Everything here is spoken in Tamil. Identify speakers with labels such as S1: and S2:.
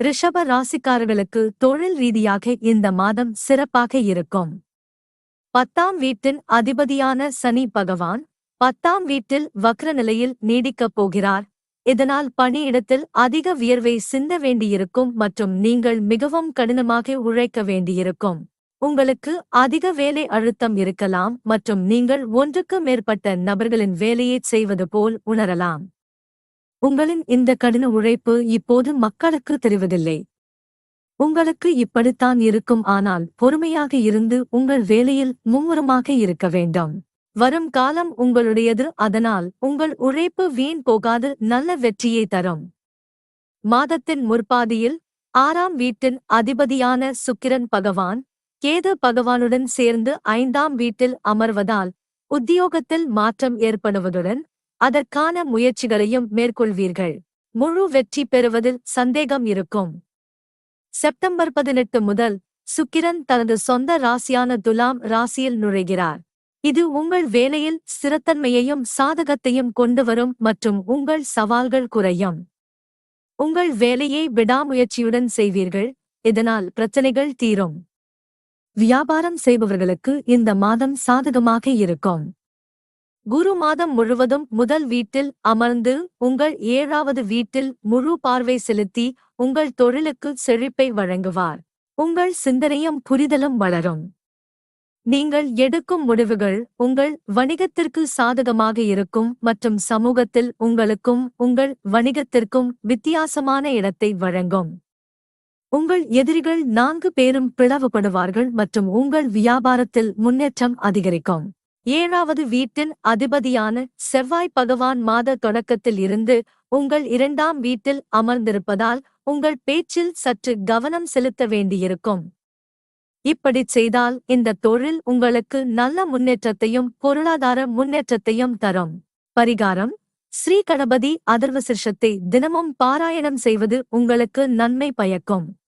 S1: ரிஷப ராசிக்காரர்களுக்கு தொழில் ரீதியாக இந்த மாதம் சிறப்பாக இருக்கும். பத்தாம் வீட்டின் அதிபதியான சனி பகவான் பத்தாம் வீட்டில் வக்ர நிலையில் நீடிக்கப் போகிறார். இதனால் பணியிடத்தில் அதிக வியர்வை சிந்த வேண்டியிருக்கும் மற்றும் நீங்கள் மிகவும் கடினமாக உழைக்க வேண்டியிருக்கும். உங்களுக்கு அதிக வேலை அழுத்தம் இருக்கலாம் மற்றும் நீங்கள் ஒன்றுக்கு மேற்பட்ட நபர்களின் வேலையைச் செய்வது போல் உணரலாம். உங்களின் இந்த கடின உழைப்பு இப்போது மக்களுக்கு தெரிவதில்லை. உங்களுக்கு இப்படித்தான் இருக்கும். ஆனால் பொறுமையாக இருந்து உங்கள் வேலையில் மும்முரமாக இருக்க வேண்டும். வரும் காலம் உங்களுடையது. அதனால் உங்கள் உழைப்பு வீண் போகாது. நல்ல வெற்றியை தரும். மாதத்தின் முற்பாதியில் ஆறாம் வீட்டின் அதிபதியான சுக்கிரன் பகவான் கேது பகவானுடன் சேர்ந்து ஐந்தாம் வீட்டில் அமர்வதால் உத்தியோகத்தில் மாற்றம் ஏற்படுவதுடன் அதற்கான முயற்சிகளையும் மேற்கொள்வீர்கள். முழு வெற்றி பெறுவதில் சந்தேகம் இருக்கும். செப்டம்பர் பதினெட்டு முதல் சுக்கிரன் தனது சொந்த ராசியான துலாம் ராசியில் நுழைகிறார். இது உங்கள் வேலையில் ஸ்திரத்தன்மையையும் சாதகத்தையும் கொண்டு வரும் மற்றும் உங்கள் சவால்கள் குறையும். உங்கள் வேலையை விடாமுயற்சியுடன் செய்வீர்கள் இதனால் பிரச்சனைகள் தீரும். வியாபாரம் செய்பவர்களுக்கு இந்த மாதம் சாதகமாக இருக்கும். குரு மாதம் முழுவதும் முதல் வீட்டில் அமர்ந்து உங்கள் ஏழாவது வீட்டில் முழு பார்வை செலுத்தி உங்கள் தொழிலுக்கு செழிப்பை வழங்குவார். உங்கள் சிந்தனையும் புரிதலும் வளரும். நீங்கள் எடுக்கும் முடிவுகள் உங்கள் வணிகத்திற்கு சாதகமாக இருக்கும் மற்றும் சமூகத்தில் உங்களுக்கும் உங்கள் வணிகத்திற்கும் வித்தியாசமான இடத்தை வழங்கும். உங்கள் எதிரிகள் நான்கு பேரும் பிளவுபடுவார்கள் மற்றும் உங்கள் வியாபாரத்தில் முன்னேற்றம் அதிகரிக்கும். ஏழாவது வீட்டின் அதிபதியான செவ்வாய் பகவான் மாத தொடக்கத்தில் இருந்து உங்கள் இரண்டாம் வீட்டில் அமர்ந்திருப்பதால் உங்கள் பேச்சில் சற்று கவனம் செலுத்த வேண்டியிருக்கும். இப்படிச் செய்தால் இந்த தொழில் உங்களுக்கு நல்ல முன்னேற்றத்தையும் பொருளாதார முன்னேற்றத்தையும் தரும். பரிகாரம் ஸ்ரீ கணபதி அதர்வசிர்ஷத்தை தினமும் பாராயணம் செய்வது உங்களுக்கு நன்மை பயக்கும்.